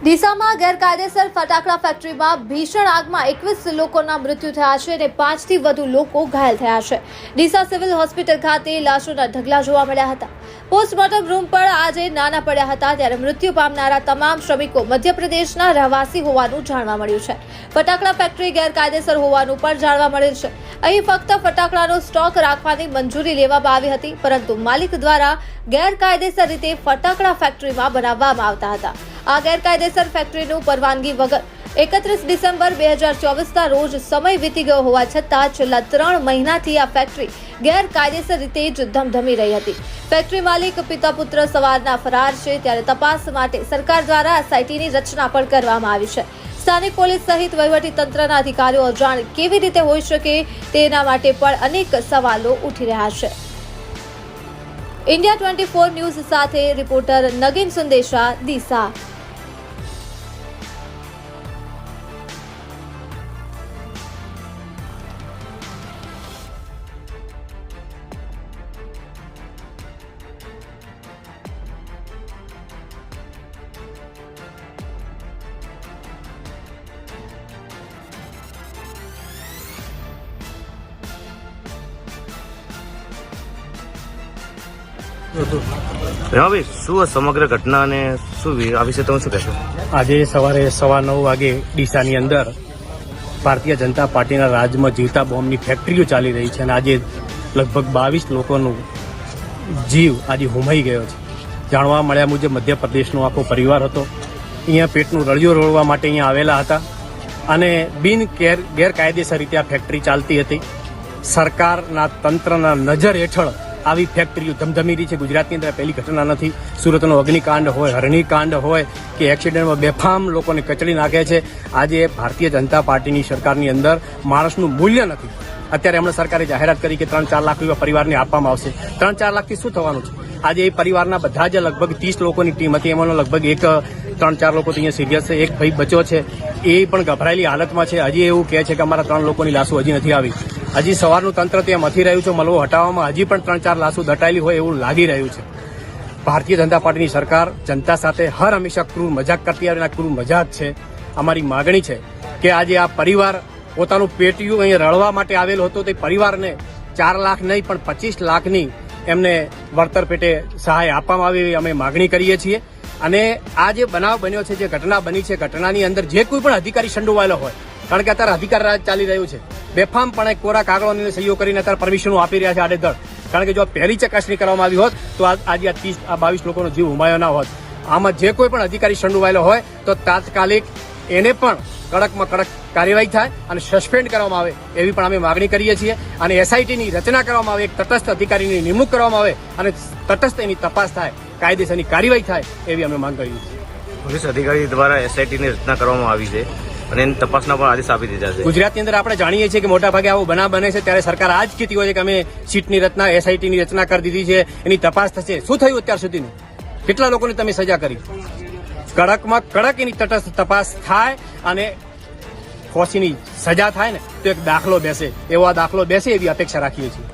ડીસામાં ગેરકાયદેસર ફટાકડા ફેક્ટરીમાં ભીષણ આગમાં એકવીસ લોકોના મૃત્યુ થયા છે અને પાંચથી વધુ લોકો ઘાયલ થયા છે. ડીસા સિવિલ હોસ્પિટલ ખાતે લાશોના ઢગલા જોવા મળ્યા હતા. પોસ્ટમોર્ટમ રૂમ પર આજે નાના પડ્યા હતા ત્યારે મૃત્યુ પામનારા તમામ શ્રમિકો મધ્યપ્રદેશના રહેવાસી હોવાનું જાણવા મળ્યું છે. ફટાકડા ફેક્ટરી ગેરકાયદેસર હોવાનું પણ જાણવા મળેલ છે. અહીં ફક્ત ફટાકડાનો સ્ટોક રાખવાની મંજૂરી લેવામાં આવી હતી, પરંતુ માલિક દ્વારા ગેરકાયદેસર રીતે ફટાકડા ફેક્ટરીમાં બનાવવામાં આવતા હતા. આ ગેરકાયદેસર ફેક્ટરીનું પરવાનગી વગર એકત્રીસ ડિસેમ્બર બે હજાર ચોવીસના રોજ સમય વીતી ગયો હોવા છતાં છેલ્લા ત્રણ મહિનાથી આ ફેક્ટરી ગેરકાયદેસર રીતે જ ધમધમી રહી હતી. ફેક્ટરી માલિક પિતા પુત્ર સવારના ફરાર છે ત્યારે તપાસ માટે સરકાર દ્વારા એસઆઈટીની રચના પણ કરવામાં આવી છે. સ્થાનિક પોલીસ સહિત વહીવટી તંત્રના અધિકારીઓ અજાણ કેવી રીતે હોઈ શકે તેના માટે પણ અનેક સવાલો ઉઠી રહ્યા છે. ઇન્ડિયા ટ્વેન્ટી ફોર ન્યૂઝ સાથે રિપોર્ટર નગીન સુંદેશા દીસા રેવાભાઈ શું સમગ્ર ઘટના અને શું આ વિશે તમે શું કહેશો? આજે સવારે સવા નવ વાગે ડીસાની અંદર ભારતીય જનતા પાર્ટીના રાજમાં જીવતા બોમ્બની ફેક્ટરીઓ ચાલી રહી છે અને આજે લગભગ બાવીસ લોકોનું જીવ આજે હુમાઈ ગયો છે. જાણવા મળ્યા મુજબ મધ્યપ્રદેશનો આખો પરિવાર હતો. અહીંયા પેટનું રળિયો રોળવા માટે અહીંયા આવેલા હતા અને બિન ગેર ગેરકાયદેસર રીતે આ ફેક્ટરી ચાલતી હતી. સરકારના તંત્રના નજર હેઠળ આવી ફેક્ટરીઓ ધમધમી રહી છે. ગુજરાતની અંદર પહેલી ઘટના નથી. સુરતનો અગ્નિકાંડ હોય, હરણીકાંડ હોય કે એક્સિડન્ટમાં બેફામ લોકોને કચડી નાખે છે. આજે ભારતીય જનતા પાર્ટીની સરકારની અંદર માણસનું મૂલ્ય નથી. અત્યારે હમણાં સરકારે જાહેરાત કરી કે ત્રણ ચાર લાખ રૂપિયા પરિવારને આપવામાં આવશે. ત્રણ ચાર લાખથી શું થવાનું છે? આજે એ પરિવારના બધા જ લગભગ ત્રીસ લોકોની ટીમ હતી. એમાંનો લગભગ એક, ત્રણ ચાર લોકો તો અહીંયા સિરિયસ છે. એક ભાઈ બચ્યો છે. એ પણ ગભરાયેલી હાલતમાં છે. હજી એવું કહે છે કે અમારા ત્રણ લોકોની લાશો હજી નથી આવી. હજી સવારનું તંત્ર ત્યાં મથી રહ્યું છે, મલવો હટાવવામાં હજી પણ ત્રણ ચાર લાશો દટાયેલી હોય એવું લાગી રહ્યું છે. ભારતીય જનતા પાર્ટીની સરકાર જનતા સાથે હર હંમેશા ક્રૂર મજાક કરતી આવીને આ ક્રૂર મજાક છે, અમારી માગણી છે કે આજે આ પરિવાર પોતાનું પેટીયું અહીં રળવા માટે આવેલો હતો, તે પરિવારને ચાર લાખ નહીં, પણ પચીસ લાખની એમને વળતર પેટે સહાય આપવામાં આવે એવી અમે માગણી કરીએ છીએ. અને આ જે બનાવ બન્યો છે, જે ઘટના બની છે, ઘટનાની અંદર જે કોઈ પણ અધિકારી સંડોવાયેલો હોય કારણ કે અત્યારે અધિકાર રાજ ચાલી રહ્યું છે. બેફામપણે કોરા કાગળોની સહીઓ કરીને અત્યારે પરમિશનો આપી રહ્યા છે આડેધડ. કારણ કે જો પહેલી ચકાસણી કરવામાં આવી હોત, તો આજે આ ત્રીસ આ બાવીસ લોકોનો જીવ હુમાયો ના હોત. આમાં જે કોઈ પણ અધિકારી સંડોવાયેલો હોય, તો તાત્કાલિક એને પણ કડકમાં કડક કાર્યવાહી થાય અને સસ્પેન્ડ કરવામાં આવે એવી પણ અમે માગણી કરીએ છીએ. અને એસઆઈટીની રચના કરવામાં આવે, એક તટસ્થ અધિકારીની નિમણૂક કરવામાં આવે અને તટસ્થ એની તપાસ થાય, કાયદેસરની કાર્યવાહી થાય એવી અમે માંગ કરીએ છીએ. પોલીસ અધિકારી દ્વારા એસઆઈટીની રચના કરવામાં આવી છે. અને તપાસના પણ આદેશ આપી દીધા છે. ગુજરાતની અંદર આપણે જાણીએ છીએ કે મોટા ભાગે આવો બનાવ બને છે, ત્યારે સરકાર આ જ કહેતી હોય કે અમે સીટની રચના એસઆઈટીની રચના કરી દીધી છે, એની તપાસ થશે. શું થયું અત્યાર સુધીનું? કેટલા લોકોને તમે સજા કરી? કડકમાં કડક એની તટસ્થ તપાસ થાય અને ફોસીની સજા થાય ને, તો એક દાખલો બેસે. એવો આ દાખલો બેસે એવી અપેક્ષા રાખીએ છીએ.